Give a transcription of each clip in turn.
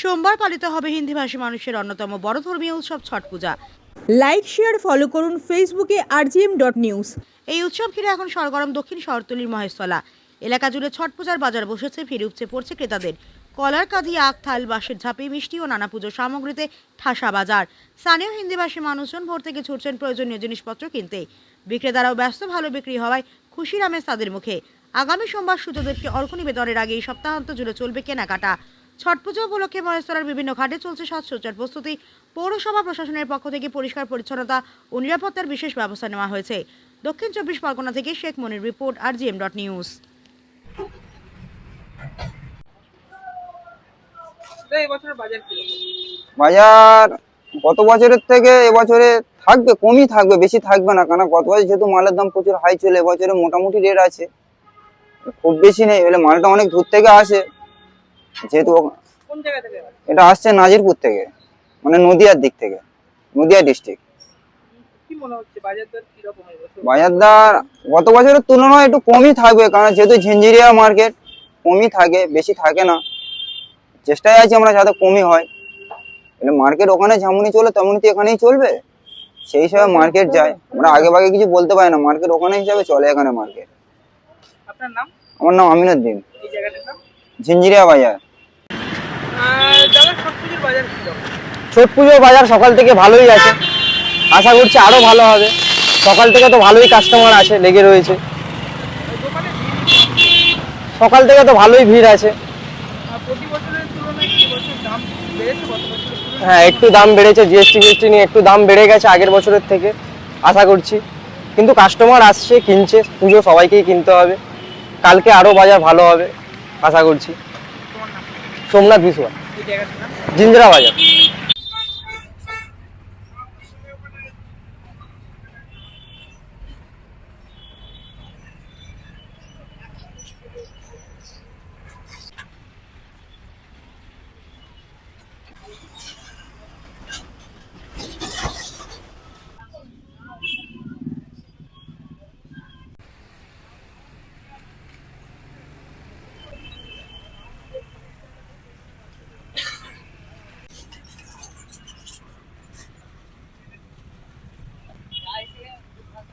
সোমবার পালিত হবে হিন্দিভাষী মানুষের অন্যতম বড় ধর্মীয় উৎসব Chhath Puja. Like share follow করুন ফেসবুকে আরজিএম ডট নিউজ এই উৎসব ঘিরে এখন সরগরম দক্ষিণ শহরতলির মহেশতলা। এলাকা জুড়ে ছট পূজার বাজার বসেছে ফিরে উপচে পড়ছে ক্রেতাদের। কলার কাঁধি আখ থাল বাঁশের ঝাঁপি মিষ্টি ও নানা পুজো সামগ্রীতে ঠাসা বাজার। স্থানীয় হিন্দিভাষী মানুষজন ভোর থেকে ছুটছেন প্রয়োজনীয় জিনিসপত্র কিনতে। বিক্রেতারাও ব্যস্ত ভালো বিক্রি হওয়ায় খুশির আমেজ তাদের মুখে। আগামী সোমবার সূর্যদেবকে অর্ঘ নিবেদনের আগে এই সপ্তাহান্ত জুড়ে চলবে কেনাকাটা। ছট পুজো উপলক্ষে মহেশতলার বিভিন্ন ঘাটে চলছে সাজসজ্জার প্রস্তুতি। পৌরসভা প্রশাসনের পক্ষ থেকে পরিষ্কার পরিচ্ছন্নতা ও নিরাপত্তার বিশেষ ব্যবস্থা নেওয়া হয়েছে। দক্ষিণ চব্বিশ পরগনা থেকে Sheikh Monir report R GM dot news. তো এই বছরের বাজার গত বছরের থেকে এবছরে থাকবে কমই থাকবে বেশি থাকবে না। কারণ গত বছর যেহেতু মালের দাম প্রচুর হাই ছিল এবছরে মোটামুটি রেট আছে। খুব বেশি নেই এবারে মালটা অনেক দূর থেকে আসে। যেহেতু? এটা আসছে নাজিরপুর থেকে মানে নদিয়ার দিক থেকে নদিয়া ডিস্ট্রিক্ট কি মনে হচ্ছে বাজার দর কীরকম এই বছর? বাজার দর গত বছরের তুলনায় একটু কমই থাকবে কারণ যেহেতু ঝিঞ্জিরিয়া মার্কেট কমই থাকে বেশি থাকে না। চেষ্টায় আছি আমরা যাতে কমই হয়। মার্কেট ওখানে যেমনই চলে তেমনই তো এখানেই চলবে। সেই হিসাবে মার্কেট যায়। আমরা আগে ভাগে কিছু বলতে পারি না মার্কেট ওখানে হিসাবে চলে এখানে মার্কেট আপনার নাম? আমার নাম আমিনুদ্দিন। এই জায়গাটার নাম? ঝিঞ্জিরিয়া বাজার। ছট পুজোর বাজার সকাল থেকে ভালোই আছে। আশা করছি আরও ভালো হবে। সকাল থেকে তো ভালোই কাস্টমার আছে লেগে রয়েছে। সকাল থেকে তো ভালোই ভিড় আছে। হ্যাঁ একটু দাম বেড়েছে জিএসটি ফিএসটি নিয়ে একটু দাম বেড়ে গেছে আগের বছরের থেকে আশা করছি। কিন্তু কাস্টমার আসছে কিনছে পুজো সবাইকেই কিনতে হবে। কালকে আরও বাজার ভালো হবে। আশা করছি। সোমনাথ বিশ্বাস সোমনাথ বাজার।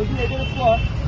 জিঞ্জরা এটার এখন